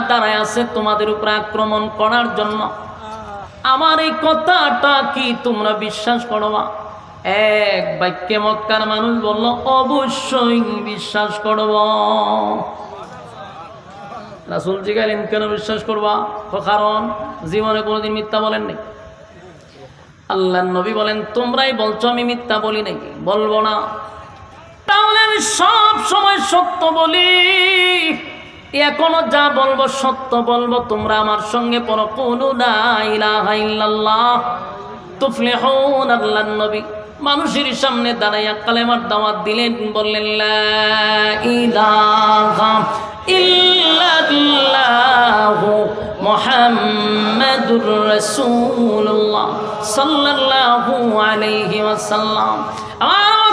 দাঁড়ায় আছে তোমাদের উপরে আক্রমণ করার জন্য। আমার এই কথাটা কি তোমরা বিশ্বাস করবা এক বাক্যে মক্কার মানুষ বলল, অবশ্যই বিশ্বাস করব। রাসুল জিগাইলেন কেন বিশ্বাস করবা? কারণ, জীবনে কোনোদিন মিথ্যা বলেন বলেননি। আল্লাহ নবী বলেন, তোমরাই বলছো আমি মিথ্যা বলি নাকি বলব না। তাহলে আমি সব সময় সত্য বলি। এখনও যা বলব, সত্য বলব, তোমরা আমার সঙ্গে পড়ো। কোনো আল্লাহর নবী। মানুষের সামনে দাঁড়াইয়া কালেমার দাওয়াত দিলেন, বললেন মুহাম্মাদুর সাল্লাল্লাহু আলাইহি ওয়াসাল্লাম। আমার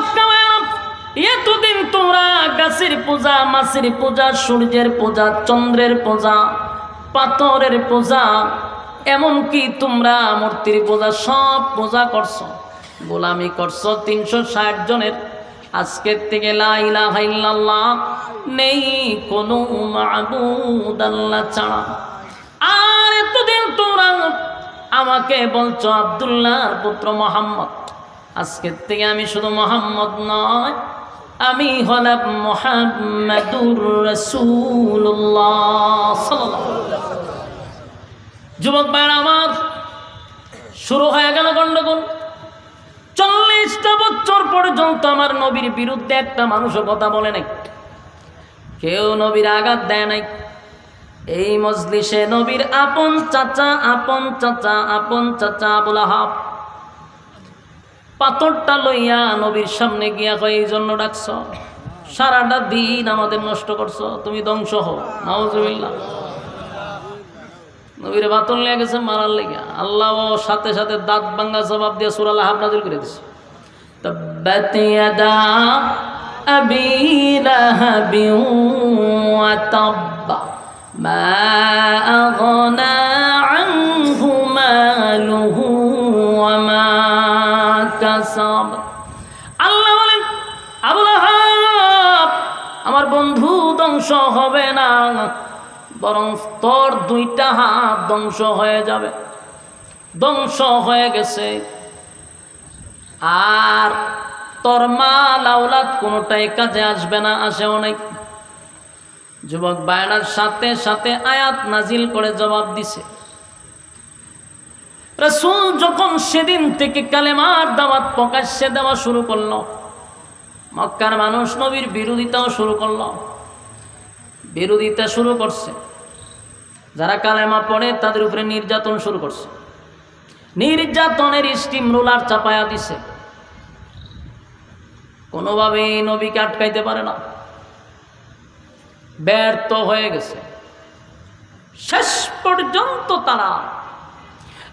তোমরা গাছের পূজা, মাছের পূজা, সূর্যের পূজা, চন্দ্রের পূজা, পাথরের পূজা, এমনকি তোমরা মূর্তির পূজা, সব পূজা করছ, গোলামি করছ তিনশো ষাট জনের। আজকের থেকে নেই কোনো ছাড়া। আর এতদিন তোমরা আমাকে বলছো আবদুল্লাহর পুত্র মোহাম্মদ। আজকের থেকে আমি শুধু মোহাম্মদ নয় আমি হলাম মোহাম্মদুর রসুল্লাহ যুবক ভাইয়ের আমার, শুরু হয়ে গেল গন্ডগোল। চল্লিশটা বছর পর্যন্ত আমার নবীর বিরুদ্ধে একটা মানুষও কথা বলে নাই। কেউ নবীর আঘাত দেয় নাই। এই মজলিসে নবীর আপন চাচা আপন চাচা আপন চাচা বলা হাফ পাথরটা লইয়া নবীর সামনে গিয়া কয় এই জন্য ডাকছ সারাটা দিন আমাদের নষ্ট করছো তুমি ধ্বংস হও নাউজুবিল্লাহ নবীর বাতন লেগে গেছে মারার লেগে আল্লাহ ও সাথে সাথে দাঁত ভাঙ্গা জবাব দিয়ে সুরাল্লাহ হাবনাদিল করে দিছে تبت يدا أبي لهب وتب ما أغنى عنه ماله وما আসাম আল্লাহ বলেন, আবুল আমার বন্ধু ধ্বংস হবে না, বরং তোর দুইটা হাত ধ্বংস হয়ে যাবে। ধ্বংস হয়ে গেছে। আর তোর মা লাউলাদ কোনোটাই কাজে আসবে না আসে অনেক যুবক বায়নার সাথে সাথে আয়াত নাজিল করে জবাব দিছে। রসুল যখন সেদিন থেকে কালেমার দাওয়াত প্রকাশ্যে দেওয়া শুরু করল, মক্কার মানুষ নবীর বিরোধিতাও শুরু করল। বিরোধিতা শুরু করছে। যারা কালেমা পড়ে তাদের উপরে নির্যাতন শুরু করছে। নির্যাতনের স্টিম রোলার চাপায়া দিছে। কোনোভাবেই নবীকে আটকাইতে পারে না। ব্যর্থ হয়ে গেছে। শেষ পর্যন্ত তারা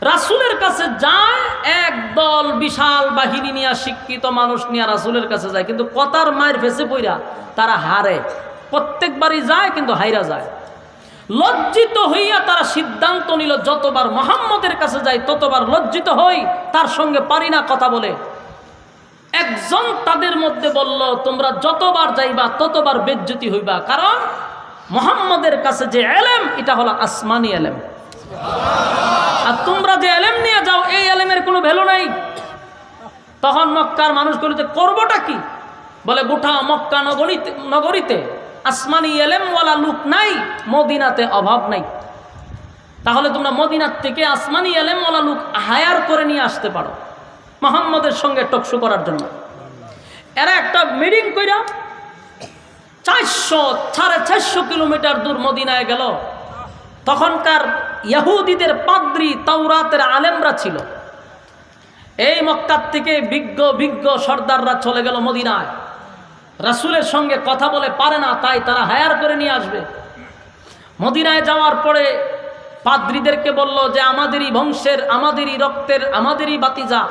রাসুলের কাছে যায়, এক দল বিশাল বাহিনী নিয়ে শিক্ষিত মানুষ নিয়ে রাসুলের কাছে যায়, কিন্তু কথার মায়ের ফেসে পইরা তারা হারে। প্রত্যেকবারই যায়, কিন্তু হাইরা যায়। লজ্জিত হইয়া তারা সিদ্ধান্ত নিল, যতবার মোহাম্মদের কাছে যায় ততবার লজ্জিত হই, তার সঙ্গে পারি না কথা বলে। একজন তাদের মধ্যে বলল, তোমরা যতবার যাইবা, ততবার বেজ্জতি হইবা। কারণ মোহাম্মদের কাছে যে এলেম, এটা হলো আসমানি এলেম। আর তোমরা যে এলেম নিয়ে যাও, এই এলেমের কোনো ভ্যালু নাই। তখন মক্কার মানুষগুলিতে করবোটা কি? বলে, গোটা মক্কা নগরীতে নগরীতে আসমানি এলেমওয়ালা লোক নাই, মদিনাতে অভাব নাই। তাহলে তোমরা মদিনার থেকে আসমানি এলেমওয়ালা লোক হায়ার করে নিয়ে আসতে পারো মোহাম্মদের সঙ্গে টকশো করার জন্য। এরা একটা মিটিং কইরা চারশো সাড়ে চারশো কিলোমিটার দূর মদিনায় গেল। তখনকার ইয়াহুদিদের পাদ্রি তাওরাতের আলেমরা ছিল। এই মক্কার থেকে বিজ্ঞ বিজ্ঞ সর্দাররা চলে গেল মদিনায়। রাসুলের সঙ্গে কথা বলে পারে না, তাই তারা হায়ার করে নিয়ে আসবে। মদিনায় যাওয়ার পরে পাদ্রীদেরকে বলল যে, আমাদেরই বংশের, আমাদেরই রক্তের, আমাদেরই বাতিজা।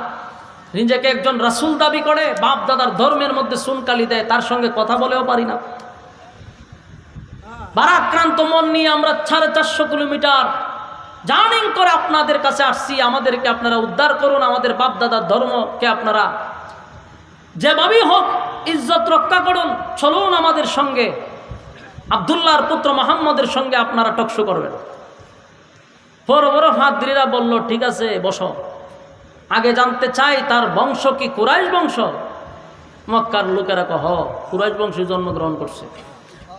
নিজেকে একজন রাসুল দাবি করে বাপ দাদার ধর্মের মধ্যে সুনকালি দেয়, তার সঙ্গে কথা বলেও পারি না। বারাক্রান্ত মন নিয়ে আমরা সাড়ে চারশো কিলোমিটার জার্নিং করে আপনাদের কাছে আসছি, আমাদেরকে আপনারা উদ্ধার করুন, আমাদের বাপ দাদার ধর্মকে আপনারা যেভাবেই হোক ইজ্জত রক্ষা করুন, চলুন আমাদের সঙ্গে। আবদুল্লাহর পুত্র মোহাম্মদের সঙ্গে আপনারা টকশো করবেন। বড় বড় ফাদ্রিরা বলল, ঠিক আছে, বসো। আগে জানতে চাই, তার বংশ কি কুরাইশ বংশ? মক্কার লোকেরা কহ কুরাইশ বংশে জন্মগ্রহণ করছে।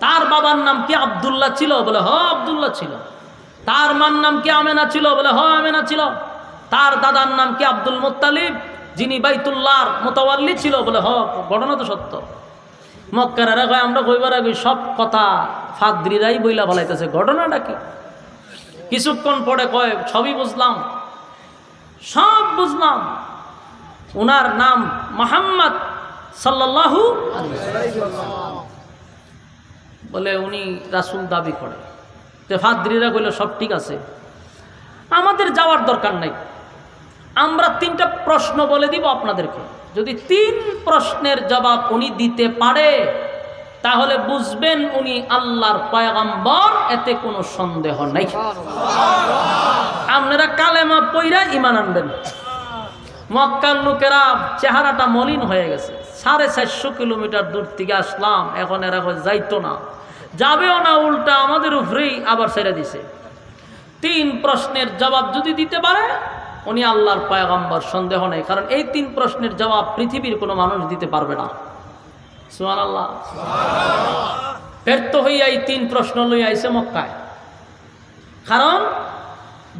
তার বাবার নাম কি আবদুল্লাহ ছিল? বলে, হ, আবদুল্লাহ ছিল। তার মার নাম কি আমেনা ছিল? বলে হ আমেনা ছিল। তার দাদার নাম কি আব্দুল মুত্তালিব? যিনি বাইতুল্লাহর মোতাবাল্লি ছিল, বলে হ ঘটনা তো সত্য। মক্কার এরা কয়, আমরা কইবার আগে সব কথা ফাদ্রিরাই বইলা বলাইতেছে ঘটনাটা কি? কিছুক্ষণ পরে কয়, সবই বুঝলাম। সব বুঝলাম। ওনার নাম মোহাম্মদ সাল্লাল্লাহু বলে, উনি রাসুল দাবি করে। তো ফাদ্রিরা কইল, সব ঠিক আছে। আমাদের যাওয়ার দরকার নাই। আমরা তিনটা প্রশ্ন বলে দিব আপনাদেরকে। যদি তিন প্রশ্নের জবাব উনি দিতে পারে, তাহলে বুঝবেন উনি আল্লাহর পয়গম্বর, এতে কোনো সন্দেহ নাই। আপনারা কালেমা পইরা ইমান আনবেন। মক্কার লোকেরা চেহারাটা মলিন হয়ে গেছে। সাড়ে চারশো কিলোমিটার দূর থেকে আসলাম, এখন এরা যাইতো না। যাবেও না উল্টা আমাদের উপরেই আবার ছেড়ে দিছে। তিন প্রশ্নের জবাব যদি দিতে পারে উনি আল্লাহর পয়গম্বর সন্দেহ নেই কারণ এই তিন প্রশ্নের জবাব পৃথিবীর কোনো মানুষ দিতে পারবে না। সুমান আল্লাহ ব্যর্থ হইয়া এই তিন প্রশ্ন লই আইছে মক্কায়। কারণ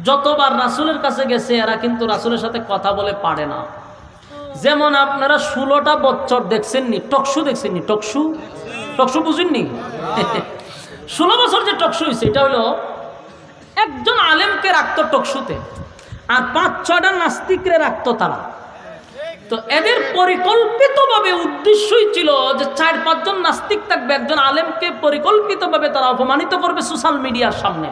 যতবার রাসুলের কাছে গেছে এরা কিন্তু রাসুলের সাথে কথা বলে পারে না। যেমন আপনারা ষোলোটা বছর দেখছেননি টকশু দেখছেননি টকশু? টকশু বুঝেননি? ষোলো বছর যে টকশু হয়েছে এটা হলো একজন আলেমকে রাখতো টকশুতে আর পাঁচ, ছয়টা নাস্তিকরে রাখতো তারা। তো এদের পরিকল্পিতভাবে উদ্দেশ্যই ছিল যে চার, পাঁচজন নাস্তিক থাকবে, একজন আলেমকে পরিকল্পিতভাবে তারা অপমানিত করবে সোশ্যাল মিডিয়ার সামনে।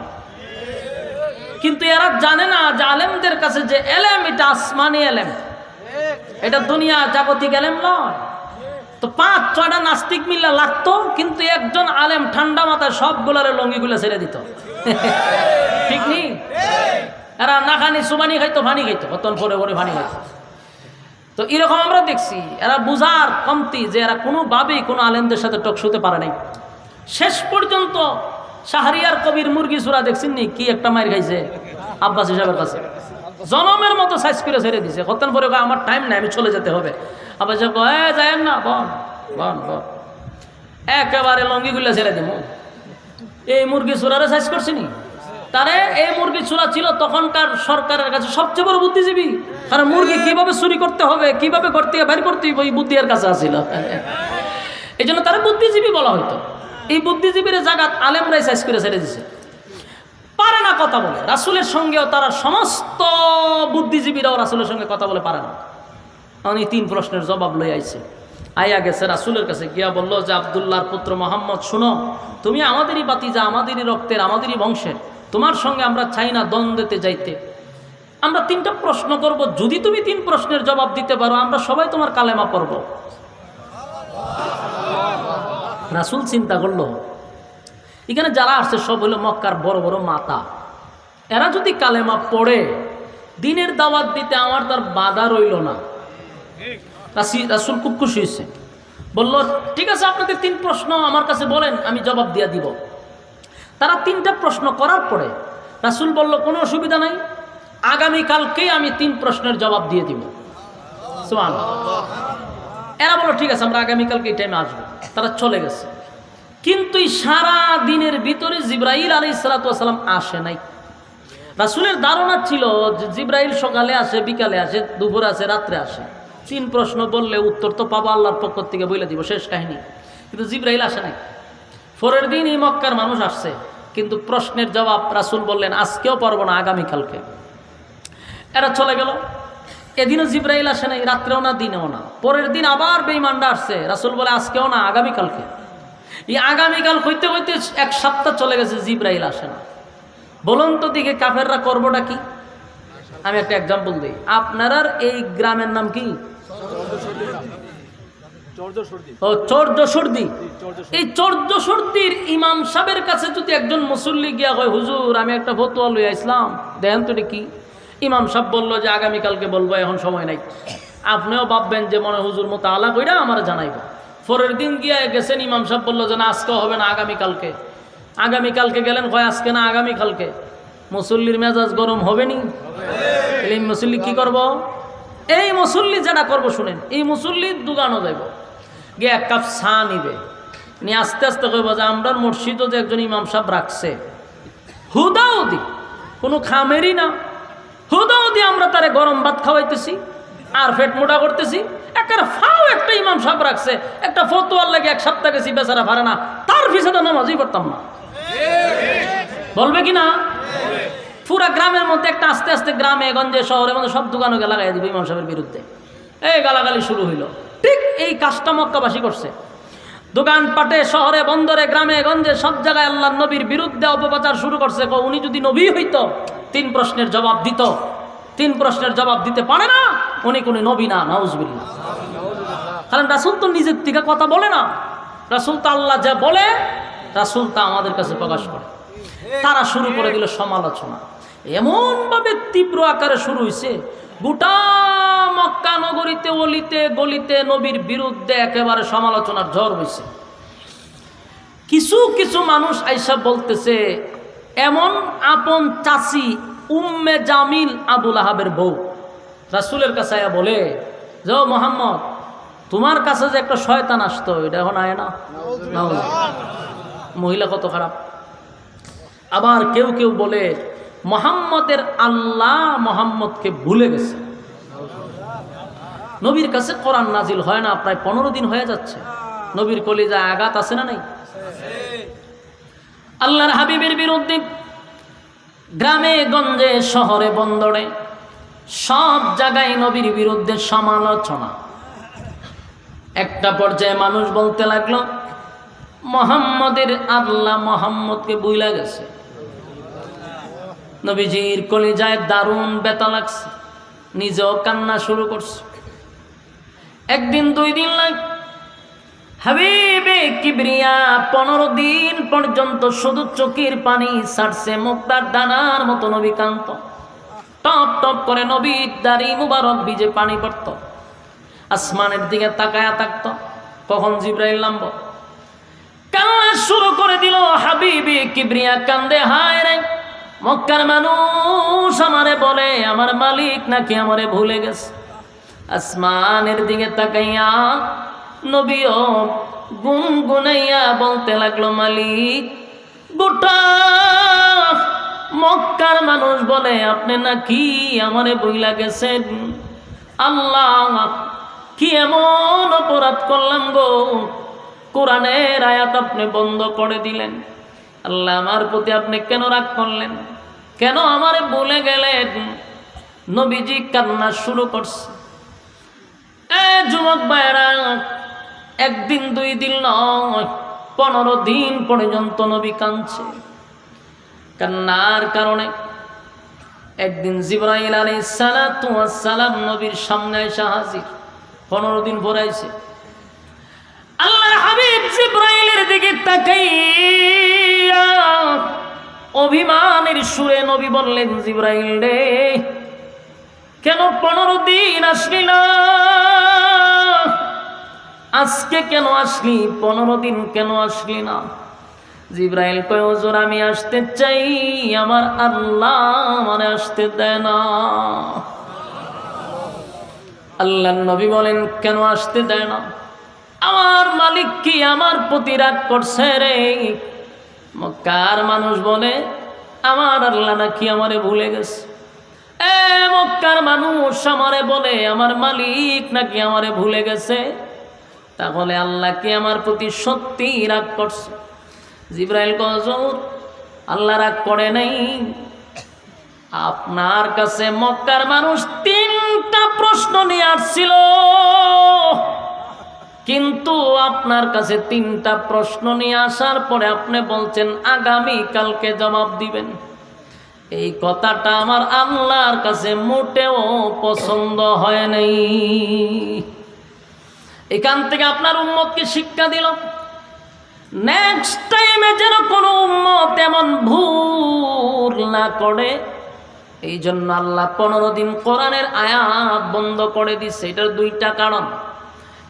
কিন্তু এরা জানে না যে আলেমদের কাছে যে এলেম, এটা আসমানি এলেম। এটা দুনিয়া জাগতিক এলেম নয়। তো পাঁচ, ছয়টা নাস্তিক মিল্লা লাগতো, কিন্তু একজন আলেম ঠান্ডা মাথায় সবগুলারে লঙ্গিগুলো ছেড়ে দিত। ঠিক নেই এরা না খানি সুবানি খাইতো, ফানি খাইতো কতন পরে পরে ফানি খাইতো। তো এরকম আমরা দেখছি, এরা বুঝার কমতি যে এরা কোনোভাবেই কোনো আলেমদের সাথে টকশুতে পারে নাই। শেষ পর্যন্ত শাহরিয়ার কবির মুরগি চূড়া দেখছেন নি? কি একটা মাইর খাইছে? আব্বাস হিসাবের কাছে। জনমের মতো সাইজ করে ছেড়ে দিছে। কতক্ষণ পরে আমার টাইম নাই, আমি চলে যেতে হবে। সাহেব কয়, এ যায়েন না বন বন বন। একেবারে লঙ্গিগুলো ছেড়ে দিব। এই মুরগি চূড়ারে সাইজ করছি নি? তারে এই মুরগি চূড়া ছিল তখনকার সরকারের কাছে সবচেয়ে বড় বুদ্ধিজীবী। কারণ মুরগি কীভাবে চুরি করতে হবে কীভাবে করতে বের করতে হবে ওই বুদ্ধি এর কাছে আসিল এই জন্য তারা বুদ্ধিজীবী বলা হতো এই বুদ্ধিজীবীর জায়গাত আলেমরাই সাইজ করে ছেড়ে দিছে। পারে না কথা বলে। রাসুলের সঙ্গেও তারা সমস্ত বুদ্ধিজীবীরাও রাসুলের সঙ্গে কথা বলে পারে না। উনি তিন প্রশ্নের জবাব লই আইছে। আইয়া গেছে রাসুলের কাছে, গিয়া বলল যে, আবদুল্লাহর পুত্র মোহাম্মদ, শুনো, তুমি আমাদেরই বাতি বাতিজা, আমাদেরই রক্তের, আমাদেরই বংশের। তোমার সঙ্গে আমরা চাই না দ্বন্দ্বেতে যাইতে। আমরা তিনটা প্রশ্ন করব। যদি তুমি তিন প্রশ্নের জবাব দিতে পারো, আমরা সবাই তোমার কালেমা পড়ব। রাসুল চিন্তা করল, এখানে যারা আসছে, সব হলো মক্কার বড় বড় মাতা। এরা যদি কালেমা পড়ে, দিনের দাওয়াত দিতে আমার তার বাধা রইল না। রাসুল খুব খুশি হয়েছে। বলল, ঠিক আছে, আপনাদের তিন প্রশ্ন আমার কাছে বলেন, আমি জবাব দিয়া দিব। তারা তিনটা প্রশ্ন করার পরে রাসুল বলল, কোনো অসুবিধা নাই আগামীকালকেই আমি তিন প্রশ্নের জবাব দিয়ে দিব। এরা বলল, ঠিক আছে, আমরা আগামীকালকে এই টাইমে আসব। তারা চলে গেছে। কিন্তু সারা দিনের ভিতরে জিব্রাইল আলী সালাতাম আসে নাই। রাসুলের ধারণা ছিল যে জিব্রাইল সকালে আসে, বিকালে আসে, দুপুরে আসে, রাত্রে আসে। তিন প্রশ্ন বললে উত্তর তো পাবো আল্লাহর পক্ষ থেকে বলে দিব, শেষ কাহিনী। কিন্তু জিব্রাইল আসে নাই। পরের দিন এই মক্কার মানুষ আসছে, কিন্তু প্রশ্নের জবাব রাসুল বললেন, আজকেও পারব না আগামীকালকে এরা চলে গেল। এদিনও জিব্রাইল আসে নাই, রাত্রেও না, দিনেও না। পরের দিন আবার বেইমান্ডা আসছে। রাসুল বলে, আজকেও না আগামীকালকে এই আগামীকাল হইতে হইতে এক সপ্তাহ চলে গেছে, জিব্রাইল আসে না। বলুন তো দিকে কাফেররা করবোটা কি? আমি একটা এক্সাম্পল দিই। আপনার এই গ্রামের নাম কি? ও চর্যসর্দি এই চর্যসর্দির ইমাম সাহেবের কাছে যদি একজন মুসল্লি গিয়া হয় হুজুর আমি একটা ফতোয়া দেখেন তো কি? ইমাম সাহেব বলল যে আগামীকালকে বলব এখন সময় নাই। আপনিও ভাববেন যে মনে হয় হুজুর মতো আলা কইরা আমার জানাইব। পরের দিন গিয়ে গেছেন ইমাম সাহেব বলল যে না আজকে হবে না আগামীকালকে। আগামীকালকে গেলেন কয় আজকে না আগামীকালকে? মুসল্লির মেজাজ গরম হবে নি? এই মুসল্লি কি করব? এই মুসল্লি যেটা করব শুনেন, এই মুসল্লি দোকানও যাইব। গিয়ে এক কাপ চা নিবে। নিয়ে আস্তে আস্তে কইব যে আমরার মসজিদও যে একজন ইমাম সাহেব রাখছে। হুদাউদি কোনো খামেরই না। হুদাউদি আমরা তারে গরম ভাত খাওয়াইতেছি, আর ফেট মোটা করতেছি। একটা ফাও একটা ইমাম সাহেব রাখছে, একটা ফতোয়ার লাগে এক সপ্তাহ গেছি, বেচারা পারে না। তার তো নামাজই করতাম না। বলবে কি না? পুরা গ্রামের মধ্যে একটা আস্তে আস্তে গ্রামে, গঞ্জে শহরে মধ্যে সব দোকানকে লাগাই দিবে ইমাম সাহেবের বিরুদ্ধে। এই গালাগালি শুরু হইল। ঠিক এই কাজটা মক্কাবাসী করছে। দোকানপাটে, শহরে, বন্দরে, গ্রামে, গঞ্জে, সব জায়গায় আল্লাহ নবীর বিরুদ্ধে অপপ্রচার শুরু করছে। উনি যদি নবী হইত, তিন প্রশ্নের জবাব দিত। তিন প্রশ্নের জবাব দিতে পারে না, উনি কোনো নবী না নাউজবিল্লা কারণ রাসুল তো নিজের থেকে কথা বলে না। রাসুল তো আল্লাহ যা বলে, রাসুল তা আমাদের কাছে প্রকাশ করে। তারা শুরু করে দিল সমালোচনা। এমনভাবে তীব্র আকারে শুরু হয়েছে গোটা মক্কা নগরীতে অলিতে গলিতে নবীর বিরুদ্ধে একেবারে সমালোচনার ঝড় হয়েছে কিছু কিছু মানুষ আইসা বলতেছে এমন আপন চাচি উম্মে জামিল আবুল আহাবের বউ। রাসুলের কাছে আয়া বলে যে মোহাম্মদ তোমার কাছে যে একটা শয়তান আসতো এটা এখন আয় না? মহিলা কত খারাপ। আবার কেউ কেউ বলে মোহাম্মদের আল্লাহ মোহাম্মদকে ভুলে গেছে। নবীর কাছে কোরআন নাজিল হয় না, প্রায় পনেরো দিন হয়ে যাচ্ছে। নবীর কলিজা আঘাত আছে না নাই? আল্লাহর হাবিবের বিরুদ্ধে গ্রামে, গঞ্জে, শহরে, বন্দরে সব জায়গায় নবীর বিরুদ্ধে সমালোচনা। একটা পর্যায়ে মানুষ বলতে লাগল, মোহাম্মদের আল্লাহ মোহাম্মদকে বুইলা গেছে। নবীজির কলিজায় দারুণ বেতা লাগছে। নিজেও কান্না শুরু করছে। একদিন, দুই দিন লাগ, হাবিবে কিবরিয়া, পনেরো দিন পর্যন্ত শুধু চোখের পানি ছাড়ছে, মুক্তার দানার মতো নবী কান্ত। টপ টপ করে নবীর দাড়ি মুবারক বিজে পানি পড়ত। আসমানের দিকে তাকায়া থাকত। কখন জিব্রাইল নামব? কান্না শুরু করে দিল হাবিবি কিবরিয়া, কান্দে হায় রে। মক্কার মানুষ আমারে বলে, আমার মালিক নাকি আমারে ভুলে গেছে? আসমানের দিকে তাকাইয়া নবীও গুনগুনাইয়া বলতে লাগল, মালিক, গোটা মক্কার মানুষ বলে, আপনি নাকি আমারে বইলা গেছেন? আল্লাহ, কি এমন অপরাধ করলাম গো? কোরআনের আয়াত আপনি বন্ধ করে দিলেন। আল্লাহ আমার প্রতি আপনি কেন রাগ করলেন? কেন আমারে বলে গেলেন? নবীজি কান্না শুরু করছে। এ যুবক ভাইরা একদিন, দুই দিন নয়, পনেরো দিন পর্যন্ত নবী কাঁদছে। কান্নার কারণে একদিন জিব্রাইল আলী সালাম নবীর সামনে এসে হাজির। পনেরো দিন পরে আল্লাহ হাবিব জিব্রাইলের দিকে তাকাইয়া অভিমানের সুরে নবী বললেন, জিব্রাইল রে, কেন পনেরো দিন আসলি না? আজকে কেন আসলি? পনেরো দিন কেন আসলি না? জিব্রাইল কয় ওজোর আমি আসতে চাই, আমার আল্লাহ মানে আসতে দেয় না। আল্লাহ নবী বলেন, কেন আসতে দেয় না? আমার মালিক কি আমার প্রতি রাগ করছে রে? মক্কার মানুষ বলে, আমার আল্লাহ নাকি আমারে ভুলে গেছে? এ মক্কার মানুষ আমারে বলে, আমার মালিক নাকি আমারে ভুলে গেছে? তাহলে আল্লাহ কি আমার প্রতি সত্যি রাগ করছে? জিব্রাইল গজর আল্লাহ রাগ করে নাই। আপনার কাছে মক্কার মানুষ তিনটা প্রশ্ন নিয়ে আসছিল। কিন্তু আপনার কাছে তিনটা প্রশ্ন নিয়ে আসার পরে আপনি বলছেন, আগামী কালকে জবাব দিবেন। এই কথাটা আমার আল্লাহর কাছে মোটেও পছন্দ হয় নাই। এখান থেকে আপনার উম্মতকে শিক্ষা দিল। নেক্সট টাইমে যেন কোনো উম্মত এমন ভুল না করে এই জন্য আল্লাহ পনেরো দিন কোরআনের আয়াত বন্ধ করে দিচ্ছে এটার দুইটা কারণ।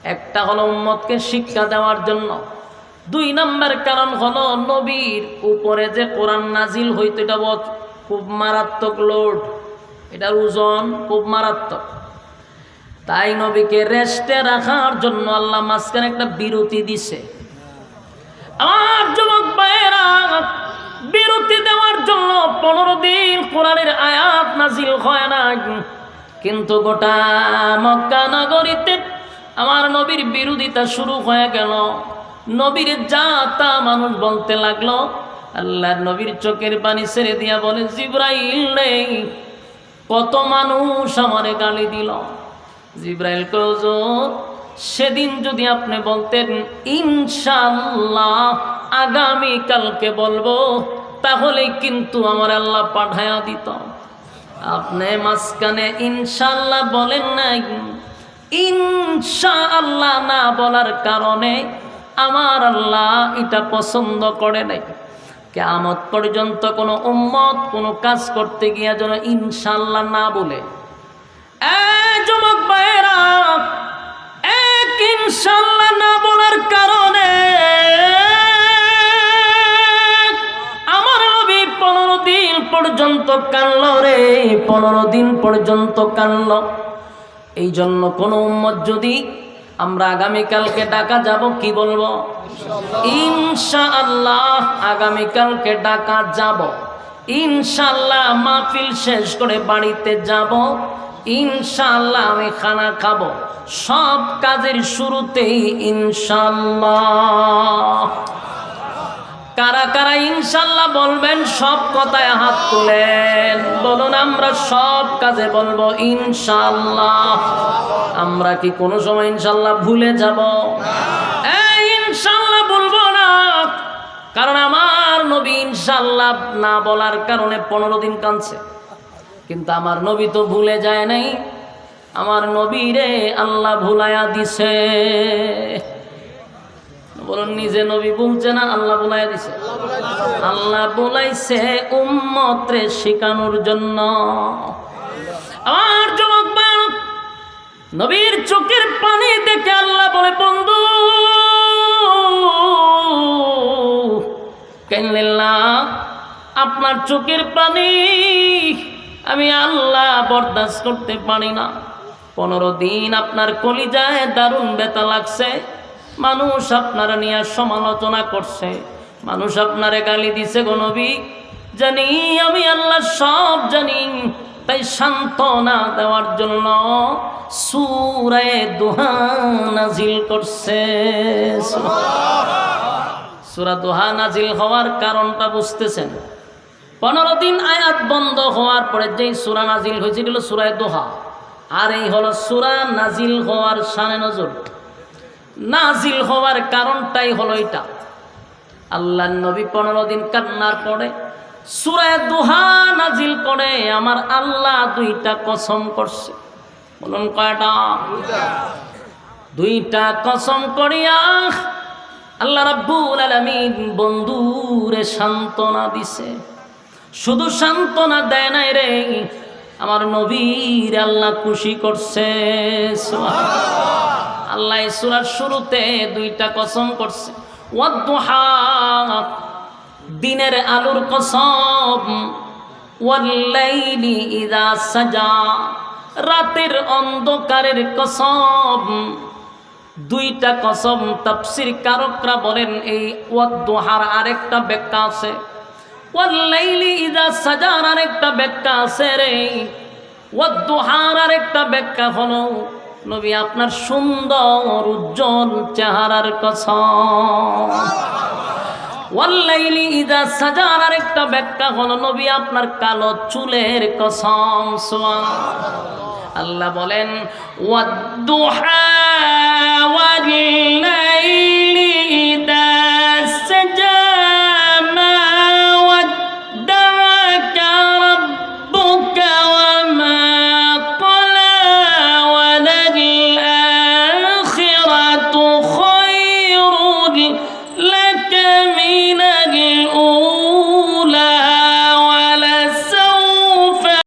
একটা হলো উম্মতকে শিক্ষা দেওয়ার জন্য। দুই নাম্বার কারণ হলো নবীর উপরে যে কোরআন নাজিল হইতো এটা খুব মারাত্মক লোড। এটার ওজন খুব মারাত্মক। তাই নবীকে রেস্টে রাখার জন্য আল্লাহ মাঝখানে একটা বিরতি দিছে। আমার যুবক বিরতি দেওয়ার জন্য পনেরো দিন কোরআনের আয়াত নাজিল হয় না কিন্তু গোটা মক্কা নগরীতে আমার নবীর বিরোধিতা শুরু হয়ে গেল। নবীর যা তা মানুষ বলতে লাগল, আল্লাহর নবীর চোখের পানি ছেড়ে দিয়া বলে, জিব্রাইল নেই কত মানুষ আমারে গালি দিল। জিব্রাইল কজর সেদিন যদি আপনি বলতেন ইনশাল্লাহ আগামী কালকে বলব, তাহলে কিন্তু আমার আল্লাহ পাঠায়া দিত। আপনি মাঝখানে ইনশাল্লাহ বলেন নাই। ইনশাআল্লাহ না বলার কারণে আমার আল্লাহ এটা পছন্দ করে নাই। কেমত পর্যন্ত কোনো উম্মত, কোনো কাজ করতে গিয়া যেন ইনশাল্লাহ না বলে। ইনশাল্লাহ না বলার কারণে আমার নবী পনেরো দিন পর্যন্ত কানল রে, পনেরো দিন পর্যন্ত কানল এই জন্য কোনো উম্মত যদি আমরা আগামীকালকে ডাকা যাব, কি বলব? ইনশাআল্লাহ আগামীকালকে ডাকা যাব। ইনশাল্লাহ মাহফিল শেষ করে বাড়িতে যাব। ইনশাল্লাহ আমি খানা খাব। সব কাজের শুরুতেই ইনশাআল্লাহ। কারা কারা ইনশাল্লাহ বলবেন, সব কথায় হাত তুলেন। বলুন, আমরা সব কাজে বলব ইনশাল্লাহ। আমরা কি কোনো সময় ইনশাল্লাহ ভুলে যাব? ইনশাল্লাহ বলব না। কারণ আমার নবী ইনশাল্লাহ না বলার কারণে পনেরো দিন কাঁদছে। কিন্তু আমার নবী তো ভুলে যায় নাই। আমার নবীরে আল্লাহ ভুলায়া দিছে। বলুন, নিজে নবী বলছে না? আল্লাহ বলাই দিছে। আল্লাহ বলাইছে উম্মতরে শিখানোর জন্য। আমার যুবক নবীর চোখের পানি দেখে আল্লাহ বলে, বন্ধু আপনার চোখের পানি আমি আল্লাহ বরদাস্ত করতে পারি না। পনেরো দিন আপনার কলিজায় দারুণ বেতা লাগছে। মানুষ আপনারা নিয়ে সমালোচনা করছে। মানুষ আপনারে গালি দিছে গো জানি আমি আল্লাহ সব জানি, তাই সান্ত্বনা দেওয়ার জন্য সুরায় দোহা নাজিল করছে। সুরা দোহা নাজিল হওয়ার কারণটা বুঝতেছেন? পনেরো দিন আয়াত বন্ধ হওয়ার পরে যেই সুরা নাজিল হয়েছে গেল সুরায় দোহা। আর এই হলো সুরা নাজিল হওয়ার সানে নজর। নাজিল হওয়ার কারণটাই হলো এটা। আল্লাহ নবী পনেরো দিন কান্নার পরে সুরায় দোহা নাজিল করে আমার আল্লাহ দুইটা কসম করছে। বলুন কয়টা? দুইটা কসম করিয়া আল্লাহ রাব্বুল আলামিন বন্ধুরে সান্ত্বনা দিছে। শুধু সান্ত্বনা দেয় নাই রে, আমার নবীর আল্লাহ খুশি করছে আল্লাহ সূরার শুরুতে দুইটা কসম করছে। দিনের আলোর কসম। ইদা সাজা, রাতের অন্ধকারের কসম। দুইটা কসম তাফসির কারকরা বলেন এই ওয়াদ্দুহার আরেকটা ব্যাখ্যা আছে। ওয়াল্লাইলি ইদা সাজার আরেকটা ব্যাখ্যা আছে রে। ওয়াদ্দুহার আরেকটা ব্যাখ্যা হলো নবী আপনার সুন্দর, উজ্জ্বল চেহারার কসম। ওয়াল্লাইলি ইদা সাজার আরেকটা ব্যাখ্যা হলো, নবী আপনার কালো চুলের কসম সোয়া আল্লাহ বলেন, ওয়াদ্দুহা ওয়াল্লাইলি ইদা